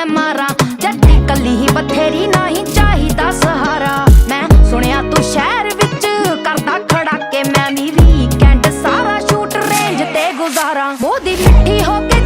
ਮੈਂ ਮਾਰਾਂ। ਜੱਟੀ ਕੱਲੀ ਹੀ ਬਥੇਰੀ ਨਹੀਂ ਚਾਹੀਦਾ ਸਹਾਰਾ। ਮੈਂ ਸੁਣਿਆ ਤੂੰ ਸ਼ਹਿਰ ਵਿੱਚ ਕਰਦਾ ਖੜਾ ਕੇ ਮੈਂ ਵੀ ਵੀਕਐਂਡ ਸਾਰਾ ਸ਼ੂਟ ਰੇਂਜ ਤੇ ਗੁਜ਼ਾਰਾਂ। ਮੋਦੀ ਮਿੱਠੀ ਹੋ ਕੇ